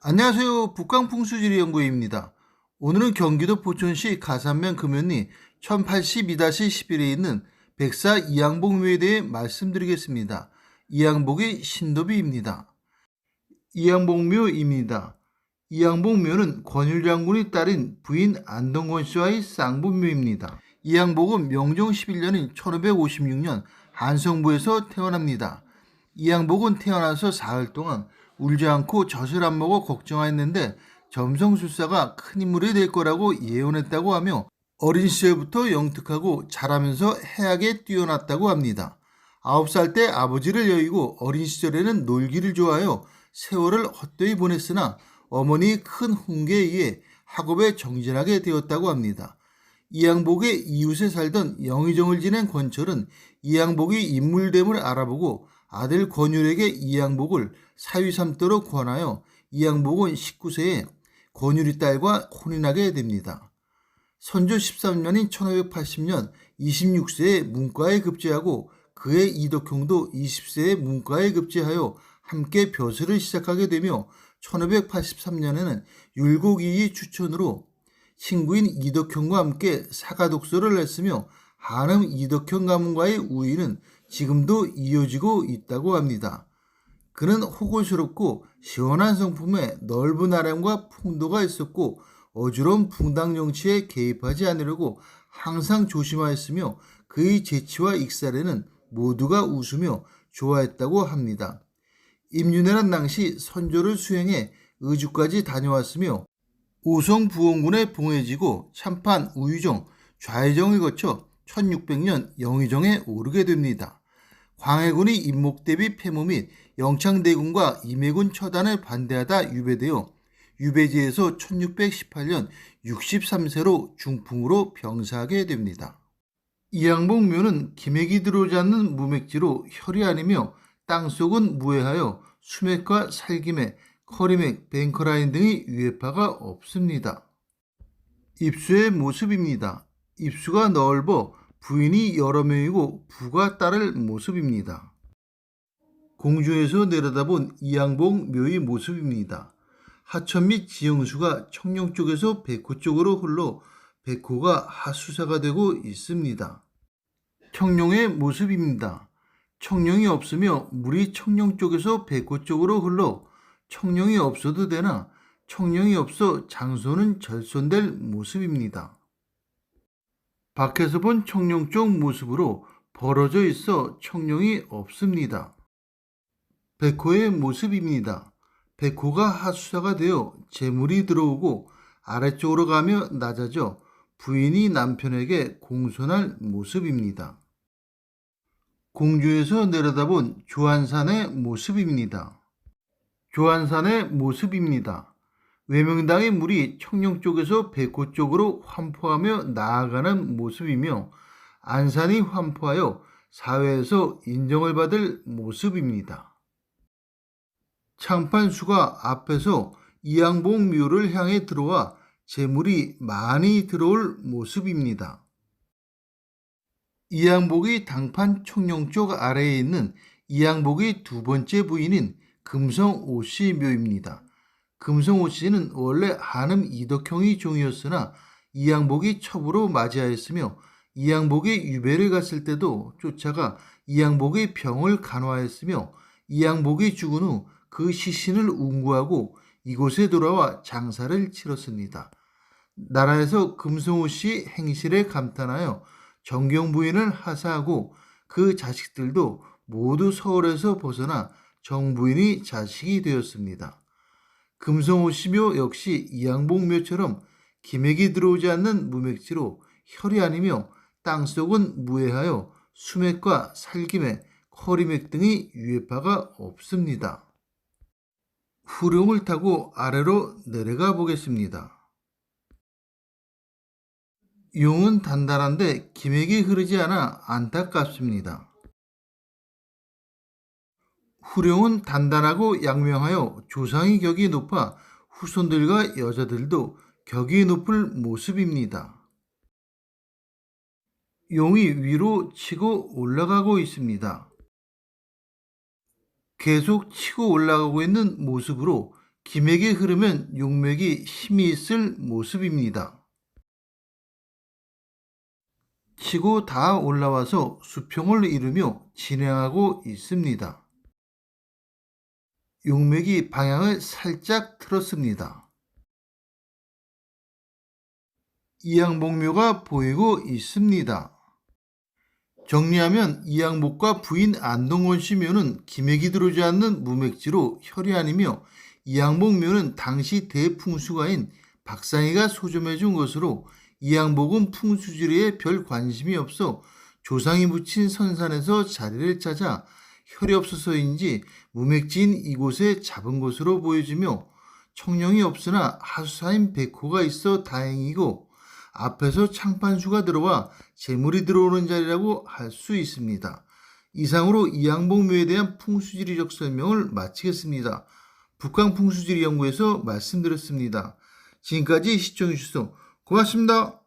안녕하세요. 북강풍수지리 연구입니다. 오늘은 경기도 포천시 가산면 금연리 1082-11에 있는 백사 이양복묘에 대해 말씀드리겠습니다. 이양복의 신도비입니다. 이양복묘입니다. 이양복묘는 권율 장군의 딸인 부인 안동건 씨와의 쌍분묘입니다. 이양복은 명종 11년인 1556년 한성부에서 태어납니다. 이양복은 태어나서 사흘 동안 울지 않고 젖을 안 먹어 걱정하였는데 점성술사가 큰 인물이 될 거라고 예언했다고 하며 어린 시절부터 영특하고 자라면서 해악에 뛰어났다고 합니다. 아홉 살때 아버지를 여의고 어린 시절에는 놀기를 좋아하여 세월을 헛되이 보냈으나 어머니의 큰 훈계에 의해 학업에 정진하게 되었다고 합니다. 이양복의 이웃에 살던 영의정을 지낸 권철은 이양복의 인물됨을 알아보고 아들 권율에게 이양복을 사위 삼도록 권하여 이양복은 19세에 권율의 딸과 혼인하게 됩니다. 선조 13년인 1580년 26세에 문과에 급제하고 그의 이덕형도 20세에 문과에 급제하여 함께 벼슬을 시작하게 되며 1583년에는 율곡이의 추천으로 친구인 이덕형과 함께 사가독서를 냈으며 한음 이덕형 가문과의 우위는 지금도 이어지고 있다고 합니다. 그는 호골스럽고 시원한 성품에 넓은 아량과 풍도가 있었고 어지러운 붕당 정치에 개입하지 않으려고 항상 조심하였으며 그의 재치와 익살에는 모두가 웃으며 좋아했다고 합니다. 임윤회란 당시 선조를 수행해 의주까지 다녀왔으며 우성 부원군에 봉해지고 참판 우유정, 좌의정을 거쳐 1600년 영의정에 오르게 됩니다. 광해군이 임목 대비 폐모 및 영창대군과 임해군 처단을 반대하다 유배되어 유배지에서 1618년 63세로 중풍으로 병사하게 됩니다. 이양복묘는 기맥이 들어오지 않는 무맥지로 혈이 아니며 땅속은 무해하여 수맥과 살기맥, 커리맥, 뱅커라인 등의 유해파가 없습니다. 입수의 모습입니다. 입수가 넓어 부인이 여러 명이고 부가 딸을 모습입니다. 공주에서 내려다본 이양복 묘의 모습입니다. 하천 및 지형수가 청룡 쪽에서 백호 쪽으로 흘러 백호가 하수사가 되고 있습니다. 청룡의 모습입니다. 청룡이 없으며 물이 청룡 쪽에서 백호 쪽으로 흘러 청룡이 없어도 되나 청룡이 없어 장소는 절손될 모습입니다. 밖에서 본 청룡 쪽 모습으로 벌어져 있어 청룡이 없습니다. 백호의 모습입니다. 백호가 하수사가 되어 재물이 들어오고 아래쪽으로 가며 낮아져 부인이 남편에게 공손할 모습입니다. 공주에서 내려다본 조한산의 모습입니다. 조한산의 모습입니다. 외명당의 물이 청룡 쪽에서 백호 쪽으로 환포하며 나아가는 모습이며 안산이 환포하여 사회에서 인정을 받을 모습입니다. 창판수가 앞에서 이양복 묘를 향해 들어와 재물이 많이 들어올 모습입니다. 이양복의 당판 청룡 쪽 아래에 있는 이양복의 두 번째 부인인 금성 오씨 묘입니다. 금성 오씨는 원래 한음 이덕형의 종이었으나 이양복이 첩으로 맞이하였으며 이양복이 유배를 갔을 때도 쫓아가 이양복의 병을 간화했으며 이양복이 죽은 후 그 시신을 운구하고 이곳에 돌아와 장사를 치렀습니다. 나라에서 금성호 씨 행실에 감탄하여 정경 부인을 하사하고 그 자식들도 모두 서울에서 벗어나 정부인이 자식이 되었습니다. 금성호 씨묘 역시 이양복묘처럼 기맥이 들어오지 않는 무맥지로 혈이 아니며 땅속은 무해하여 수맥과 살기맥, 커리맥 등의 유해파가 없습니다. 후룡을 타고 아래로 내려가 보겠습니다. 용은 단단한데 기맥이 흐르지 않아 안타깝습니다. 후룡은 단단하고 양명하여 조상의 격이 높아 후손들과 여자들도 격이 높을 모습입니다. 용이 위로 치고 올라가고 있습니다. 계속 치고 올라가고 있는 모습으로 기맥이 흐르면 용맥이 힘이 있을 모습입니다. 치고 다 올라와서 수평을 이루며 진행하고 있습니다. 용맥이 방향을 살짝 틀었습니다. 이양복묘가 보이고 있습니다. 정리하면 이양복과 부인 안동원 씨 묘는 기맥이 들어오지 않는 무맥지로 혈이 아니며 이양복묘는 당시 대풍수가인 박상희가 소점해 준 것으로 이양복은 풍수지리에 별 관심이 없어 조상이 묻힌 선산에서 자리를 찾아 혈이 없어서인지 무맥지인 이곳에 잡은 것으로 보여지며 청령이 없으나 하수사인 백호가 있어 다행이고 앞에서 창판수가 들어와 재물이 들어오는 자리라고 할 수 있습니다. 이상으로 이양복묘에 대한 풍수지리적 설명을 마치겠습니다. 북한 풍수지리 연구에서 말씀드렸습니다. 지금까지 시청해주셔서 고맙습니다.